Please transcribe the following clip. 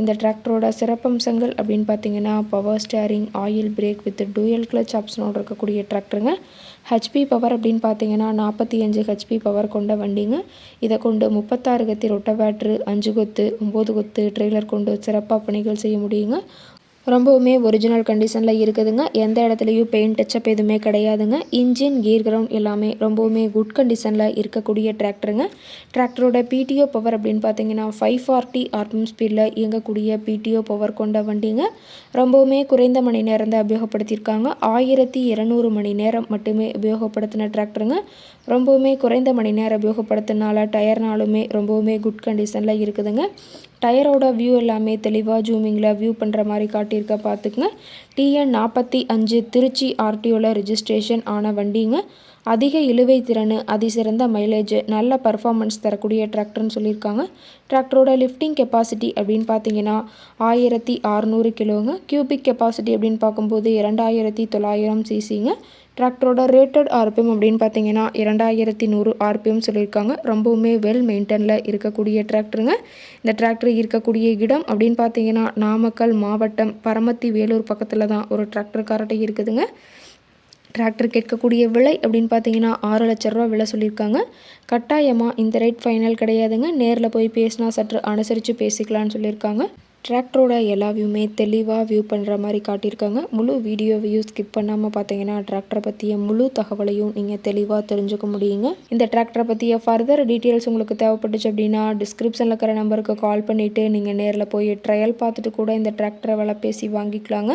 இந்த டிராக்டரோட சிறப்பம்சங்கள் அப்படின்னு பார்த்தீங்கன்னா power steering oil brake with dual clutch ஆப்ஷனோட இருக்கக்கூடிய டிராக்டருங்க. ஹெச்பி பவர் அப்படின்னு பார்த்தீங்கன்னா நாற்பத்தி அஞ்சு ஹெச்பி பவர் கொண்ட வண்டிங்க. இதை கொண்டு முப்பத்தாறு கத்தி ரொட்டவேட்ரு அஞ்சு கொத்து ஒம்பது கொத்து ட்ரெய்லர் கொண்டு சிறப்பாக பணிகள் செய்ய முடியுங்க. ரொம்பவுமே ஒரிஜினல் கண்டிஷனில் இருக்குதுங்க. எந்த இடத்துலையும் பெயிண்ட் டச்சப் எதுவுமே கிடையாதுங்க. இன்ஜின் கீர் கிரவுண்ட் எல்லாமே ரொம்பவுமே குட் கண்டிஷனில் இருக்கக்கூடிய டிராக்டருங்க டிராக்டரோட பிடிஓ பவர் அப்படின்னு பார்த்தீங்கன்னா ஃபைவ் ஃபார்ட்டி ஆர்பிஎம் ஸ்பீடில் இயங்கக்கூடிய பிடிஓ பவர் கொண்ட வண்டிங்க. ரொம்பவுமே குறைந்த மணி நேரம் தான் உபயோகப்படுத்தியிருக்காங்க. ஆயிரத்தி இரநூறு மணி நேரம் மட்டுமே உபயோகப்படுத்தின டிராக்டருங்க ரொம்பவுமே குறைந்த மணி நேரம் உபயோகப்படுத்தினால டயர்னாலுமே ரொம்பவுமே குட் கண்டிஷனில் இருக்குதுங்க. டயரோட வியூ எல்லாமே தெளிவாக ஜூமிங்கில் வியூ பண்ணுற மாதிரி காட்டி காட்டியிருக்க பார்த்துக்குங்க டிஎன் நாற்பத்தி அஞ்சு திருச்சி ஆர்டிஓவில் ரிஜிஸ்ட்ரேஷன் ஆன வண்டிங்க. அதிக இழுவை திறன் அதிசிறந்த மைலேஜ் நல்ல பர்ஃபார்மன்ஸ் தரக்கூடிய டிராக்டர்னு சொல்லியிருக்காங்க டிராக்டரோட லிஃப்டிங் கெப்பாசிட்டி அப்படின்னு பார்த்தீங்கன்னா ஆயிரத்தி அறநூறு கிலோங்க. கியூபிக் கெப்பாசிட்டி அப்படின்னு பார்க்கும்போது இரண்டாயிரத்தி தொள்ளாயிரம் சிசிங்க டிராக்டரோட ரேட்டட் ஆர்பிஎம் அப்படின்னு பார்த்தீங்கன்னா இரண்டாயிரத்தி நூறு ஆர்பிஎம் சொல்லியிருக்காங்க. ரொம்பவுமே வெல் மெயின்டெனில் இருக்கக்கூடிய டிராக்டருங்க. இந்த டிராக்டர் இருக்கக்கூடிய இடம் அப்படின்னு பார்த்தீங்கன்னா நாமக்கல் மாவட்டம் பரமத்தி வேலூர் பக்கத்தில் தான் ஒரு டிராக்டர் காரட்டை இருக்குதுங்க. டிராக்டர் கேட்கக்கூடிய விலை அப்படின்னு பார்த்தீங்கன்னா ஆறு லட்ச ரூபா விலை சொல்லியிருக்காங்க. கட்டாயமாக இந்த ரேட் ஃபைனல் கிடையாதுங்க. நேரில் போய் பேசினா சற்று அனுசரித்து பேசிக்கலான்னு சொல்லியிருக்காங்க. டிராக்டரோட எல்லா வியூமே தெளிவாக வியூ பண்ணுற மாதிரி காட்டியிருக்காங்க. முழு வீடியோவையும் ஸ்கிப் பண்ணாமல் பார்த்தீங்கன்னா டிராக்டரை பற்றிய முழு தகவலையும் நீங்கள் தெளிவாக தெரிஞ்சுக்க முடியுங்க. இந்த டிராக்டரை பற்றிய ஃபர்தர் டீட்டெயில்ஸ் உங்களுக்கு தேவைப்பட்டுச்சு அப்படின்னா டிஸ்கிரிப்ஷனில் இருக்கிற நம்பருக்கு கால் பண்ணிவிட்டு நீங்கள் நேரில் போய் ட்ரையல் பார்த்துட்டு கூட இந்த டிராக்டரை விலை பேசி வாங்கிக்கலாங்க.